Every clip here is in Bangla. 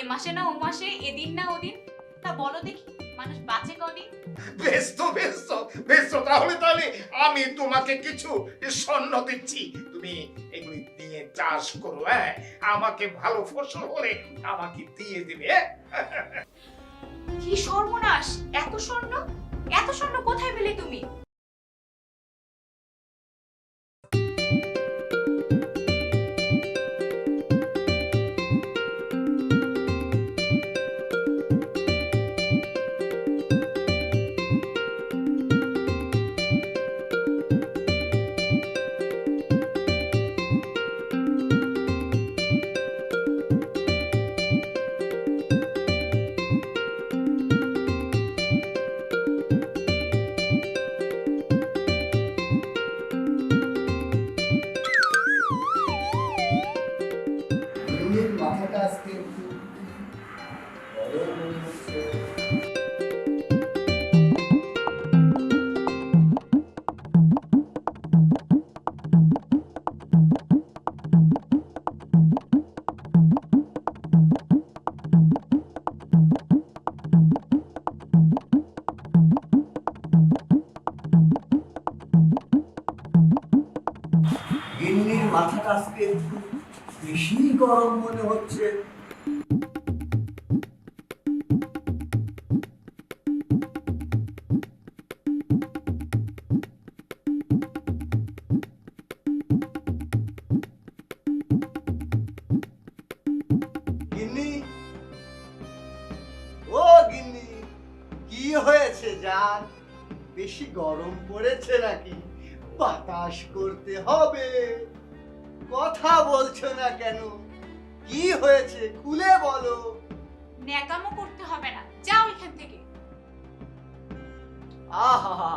এ মাসে না ও মাসে এদিন না ওদিন তা বলো দেখি মানুষ বাঁচে কদিন? বেশ তো বেশ তো বেশ তো তাহলে তাহলে আমি তোমাকে কিছু স্বর্ণ দিচ্ছি। তুমি এগুলি দিয়ে চাষ করো হ্যাঁ? আমাকে ভালো ফসল হলে আমাকে দিয়ে দিবে হ্যাঁ? কি সর্বনাশ এত স্বর্ণ? এত স্বর্ণ কোথায় পেলে তুমি? নিজের মাথাটা আজকে একটু মাথাটা আজকে বেশি গরম মনে হচ্ছে। হয়েছে বেশি গরম পড়েছে নাকি? বাতাস করতে হবে। কথা বলছো না কেন? কি হয়েছে? খুলে বলো। ন্যাকামো করতে হবে না। যাও এখান থেকে। আহা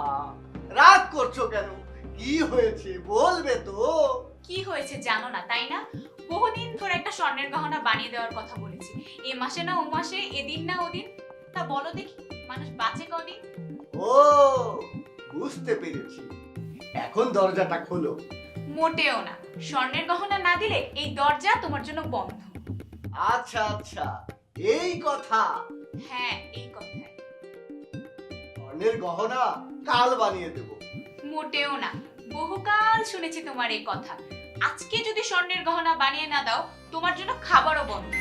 রাগ করছ কেন? কি হয়েছে? বলবে তো। কি হয়েছে জানো না তাই না? বহুদিন ধরে একটা স্বর্ণের গহনা বানিয়ে দেওয়ার কথা বলেছি। এ মাসে না ও মাসে এদিন না ওদিন তা বলো দেখি মানুষ বাঁচে কদিন? ও বুঝতে পেরেছি। এখন দরজাটা খোলো। মোটেও না। স্বর্ণের গহনা না দিলে এই দরজা তোমার জন্য বন্ধ। আচ্ছা আচ্ছা। এই কথা। হ্যাঁ এই কথায় স্বর্ণের গহনা কাল বানিয়ে দেব। মোটেও না। বহুকাল শুনেছি তোমার এই কথা। আজকে যদি স্বর্ণের গহনা বানিয়ে না দাও তোমার জন্য খাবারও বন্ধ।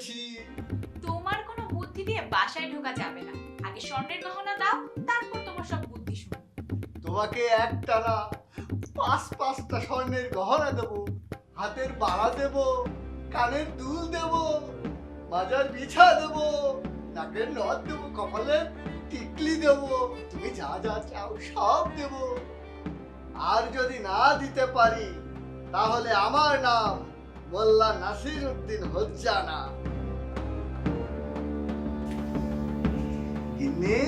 বুদ্ধি তোমার কোনো বুদ্ধি দিয়ে বাসায় ঢোকা যাবে না। আগে স্বর্ণের গহনা দাও তারপর তোমার সব বুদ্ধি শুনো তোমাকে একটা না পাঁচ পাঁচটা স্বর্ণের গহনা দেবো হাতের বাড়া দেব কানের দুল দেব মাজার বিছা দেব নাকের নথ দেবো কপালের টিকলি দেব তুমি যা যা চাও সব দেব। আর যদি না দিতে পারি তাহলে আমার নাম মোল্লা নাসির উদ্দিন হজ্জানা। গিন্নি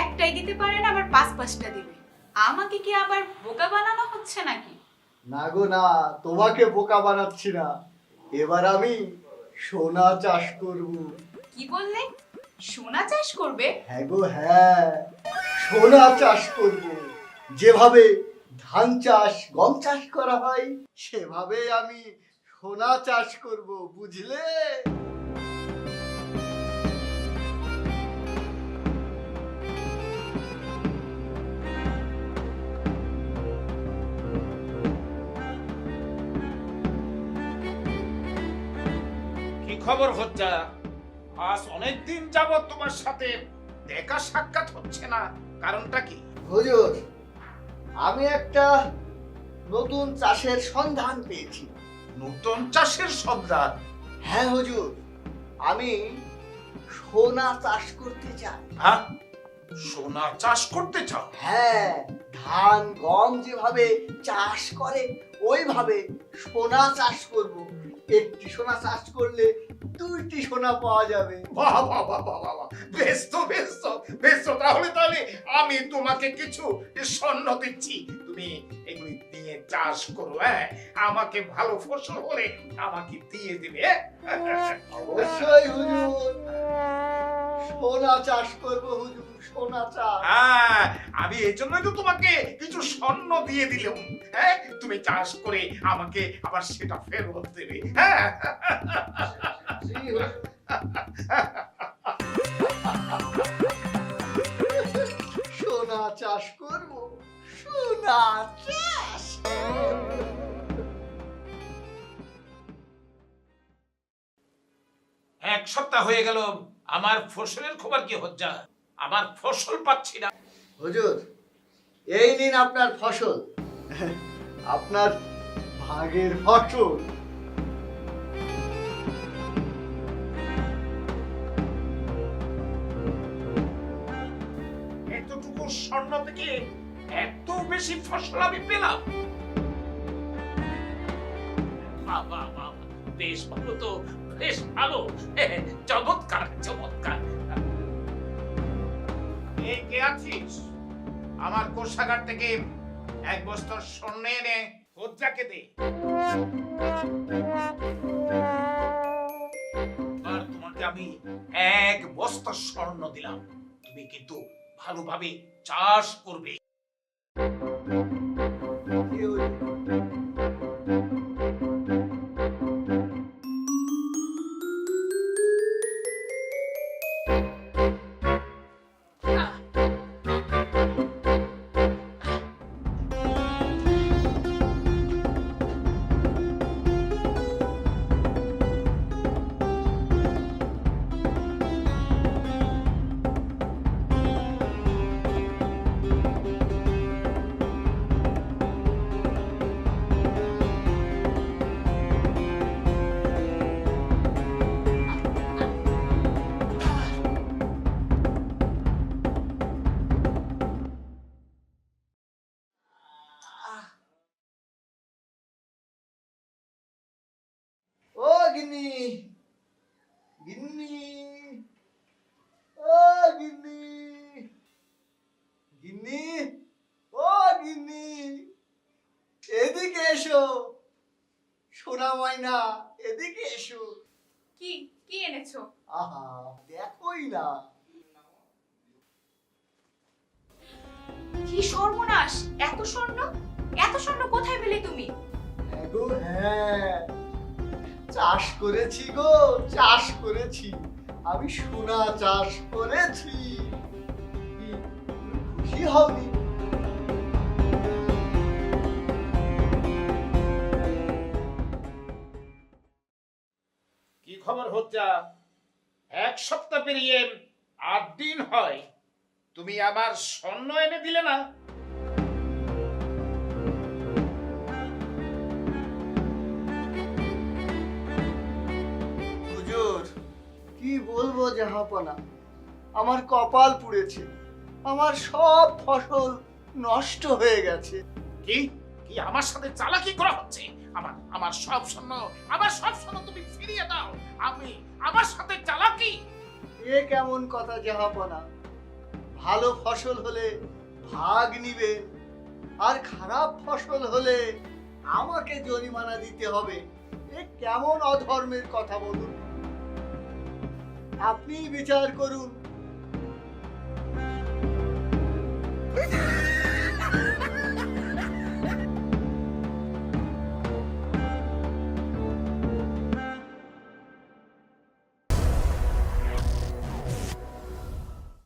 একটাই দিতে পারে না আবার পাঁচ পাঁচটা দিবে। আমাকে কি আবার বোকা বানানো হচ্ছে নাকি? না গো না তোমাকে বোকা বানাচ্ছি না। এবার আমি সোনা চাষ করব। কি বললে? সোনা চাষ করবে? হ্যাঁ গো হ্যাঁ সোনা চাষ করব। যেভাবে ধান চাষ গম চাষ করা হয় সেভাবে আমি সোনা চাষ করব বুঝলে? খবর হজ্জা আজ অনেক দিন যাবত তোমার সাথে দেখা সাক্ষাৎ হচ্ছে না। কারণটা কি? হুজুর আমি একটা নতুন চাষের সন্ধান পেয়েছি। নতুন চাষের সন্ধান? হ্যাঁ হুজুর আমি সোনা চাষ করতে চাই। হ্যাঁ? সোনা চাষ করতে চাও? হ্যাঁ ধান গম যেভাবে চাষ করে ওইভাবে সোনা চাষ করব। একটি সোনা চাষ করলে দুইটি সোনা পাওয়া যাবে। বাহ বাহ বাহ বাহ বাহ। বেশ তো বেশ তো বেশ তো। তাহলে তাহলে আমি তোমাকে কিছু স্বর্ণ দিচ্ছি। তুমি এগুলি দিয়ে চাষ করো হ্যাঁ? আমাকে ভালো ফসল হলে আমাকে দিয়ে দিবে হ্যাঁ? অবশ্যই হুজুর। সোনা চাষ করব হুজুর সোনা চাষ। হ্যাঁ আমি এই জন্যই তো তোমাকে কিছু স্বর্ণ দিয়ে দিলাম। হ্যাঁ তুমি চাষ করে আমাকে আবার সেটা ফেরত দেবে। হ্যাঁ। সোনা চাষ করব সোনা চাষ এক সপ্তাহ হয়ে গেল আমার ফসলের খবর কি হচ্ছে আমার ফসল পাচ্ছি না। হুজুর এই নিন আপনার ফসল। আপনার ভাগের ফসল। এতটুকু স্বর্ণ থেকে এত বেশি ফসল আমি পেলাম। বেশ ভালো তো বেশ ভালো চমৎকার চমৎকার। আমার কোষাগার থেকে এক বস্তা স্বর্ণ এনে দে। তোমাকে আমি এক বস্তা স্বর্ণ দিলাম। তুমি কিন্তু ভালোভাবে চাষ করবে। গিন্নি। ও গিন্নি। গিন্নি ও গিন্নি এদিকে এসো। সোনা ময়না এদিকে এসো। কি কি এনেছো? আহা দেখোই না। কি সর্বনাশ এত স্বর্ণ? এত স্বর্ণ কোথায় পেলে তুমি? হ্যাঁ গো হ্যাঁ। চাষ করেছি গো, চাষ করেছি। আমি সোনা চাষ করেছি। খুশি হওনি। কি খবর হচ্ছে এক সপ্তাহ পেরিয়ে আট দিন হয়। তুমি আবার স্বর্ণ এনে দিলে না? জাহাপনা আমার কপাল পুড়েছে আমার সব ফসল নষ্ট হয়ে গেছে। কি? কি আমার সাথে চালাকি করা হচ্ছে? আমার আমার সব স্বর্ণ আমার সব স্বর্ণ তুমি ফিরিয়ে দাও। আমি আমার সাথে চালাকি? এ কেমন কথা জাহাপনা ভালো ফসল হলে ভাগ নিবে আর খারাপ ফসল হলে আমাকে জরিমানা দিতে হবে। এ কেমন অধর্মের কথা বলুন। আপনি বিচার করুন